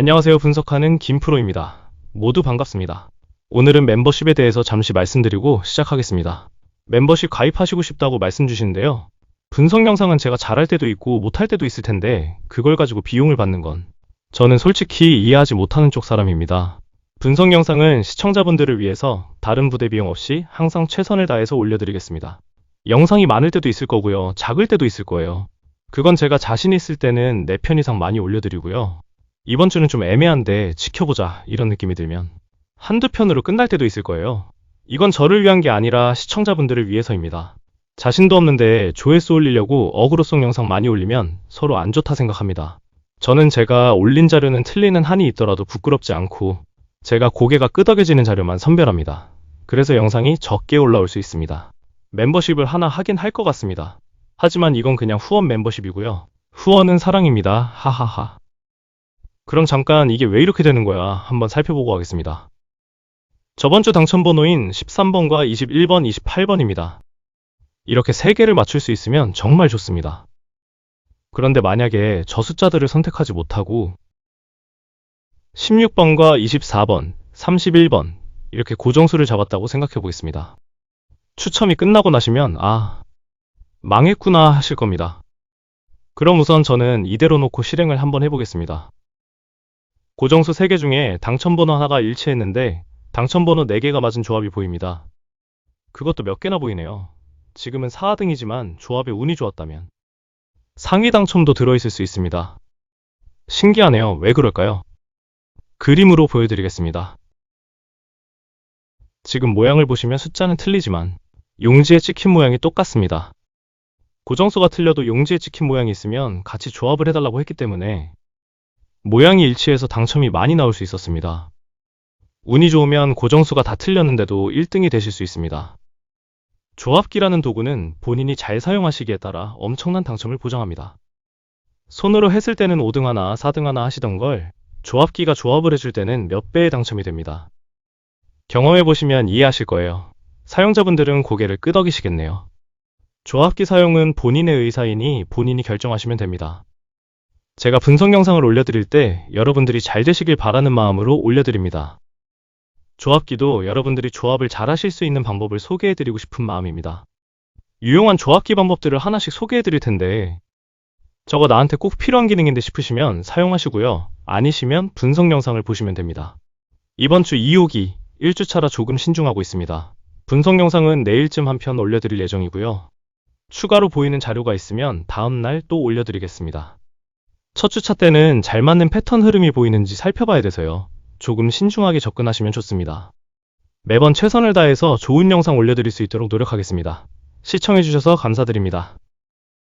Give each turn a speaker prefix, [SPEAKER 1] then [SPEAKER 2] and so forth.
[SPEAKER 1] 안녕하세요. 분석하는 김프로입니다. 모두 반갑습니다. 오늘은 멤버십에 대해서 잠시 말씀드리고 시작하겠습니다. 멤버십 가입하시고 싶다고 말씀 주시는데요. 분석 영상은 제가 잘할 때도 있고 못할 때도 있을 텐데 그걸 가지고 비용을 받는 건 저는 솔직히 이해하지 못하는 쪽 사람입니다. 분석 영상은 시청자분들을 위해서 다른 부대 비용 없이 항상 최선을 다해서 올려드리겠습니다. 영상이 많을 때도 있을 거고요. 작을 때도 있을 거예요. 그건 제가 자신 있을 때는 4편 이상 많이 올려드리고요. 이번 주는 좀 애매한데 지켜보자 이런 느낌이 들면 한두 편으로 끝날 때도 있을 거예요. 이건 저를 위한 게 아니라 시청자분들을 위해서입니다. 자신도 없는데 조회수 올리려고 어그로송 영상 많이 올리면 서로 안 좋다 생각합니다. 저는 제가 올린 자료는 틀리는 한이 있더라도 부끄럽지 않고 제가 고개가 끄덕여지는 자료만 선별합니다. 그래서 영상이 적게 올라올 수 있습니다. 멤버십을 하나 하긴 할 것 같습니다. 하지만 이건 그냥 후원 멤버십이고요. 후원은 사랑입니다. 하하하. 그럼 잠깐 이게 왜 이렇게 되는 거야? 한번 살펴보고 가겠습니다. 저번 주 당첨 번호인 13번과 21번, 28번입니다. 이렇게 3개를 맞출 수 있으면 정말 좋습니다. 그런데 만약에 저 숫자들을 선택하지 못하고 16번과 24번, 31번 이렇게 고정수를 잡았다고 생각해 보겠습니다. 추첨이 끝나고 나시면 아 망했구나 하실 겁니다. 그럼 우선 저는 이대로 놓고 실행을 한번 해보겠습니다. 고정수 3개 중에 당첨번호 하나가 일치했는데 당첨번호 4개가 맞은 조합이 보입니다. 그것도 몇 개나 보이네요. 지금은 4등이지만 조합에 운이 좋았다면 상위 당첨도 들어있을 수 있습니다. 신기하네요. 왜 그럴까요? 그림으로 보여드리겠습니다. 지금 모양을 보시면 숫자는 틀리지만 용지에 찍힌 모양이 똑같습니다. 고정수가 틀려도 용지에 찍힌 모양이 있으면 같이 조합을 해달라고 했기 때문에 모양이 일치해서 당첨이 많이 나올 수 있었습니다. 운이 좋으면 고정수가 다 틀렸는데도 1등이 되실 수 있습니다. 조합기라는 도구는 본인이 잘 사용하시기에 따라 엄청난 당첨을 보장합니다. 손으로 했을 때는 5등 하나, 4등 하나 하시던 걸 조합기가 조합을 해줄 때는 몇 배의 당첨이 됩니다. 경험해보시면 이해하실 거예요. 사용자분들은 고개를 끄덕이시겠네요. 조합기 사용은 본인의 의사이니 본인이 결정하시면 됩니다. 제가 분석 영상을 올려드릴 때 여러분들이 잘 되시길 바라는 마음으로 올려드립니다. 조합기도 여러분들이 조합을 잘 하실 수 있는 방법을 소개해드리고 싶은 마음입니다. 유용한 조합기 방법들을 하나씩 소개해드릴 텐데 저거 나한테 꼭 필요한 기능인데 싶으시면 사용하시고요. 아니시면 분석 영상을 보시면 됩니다. 이번 주 2호기 1주차라 조금 신중하고 있습니다. 분석 영상은 내일쯤 한 편 올려드릴 예정이고요. 추가로 보이는 자료가 있으면 다음날 또 올려드리겠습니다. 첫 주차 때는 잘 맞는 패턴 흐름이 보이는지 살펴봐야 돼서요. 조금 신중하게 접근하시면 좋습니다. 매번 최선을 다해서 좋은 영상 올려드릴 수 있도록 노력하겠습니다. 시청해주셔서 감사드립니다.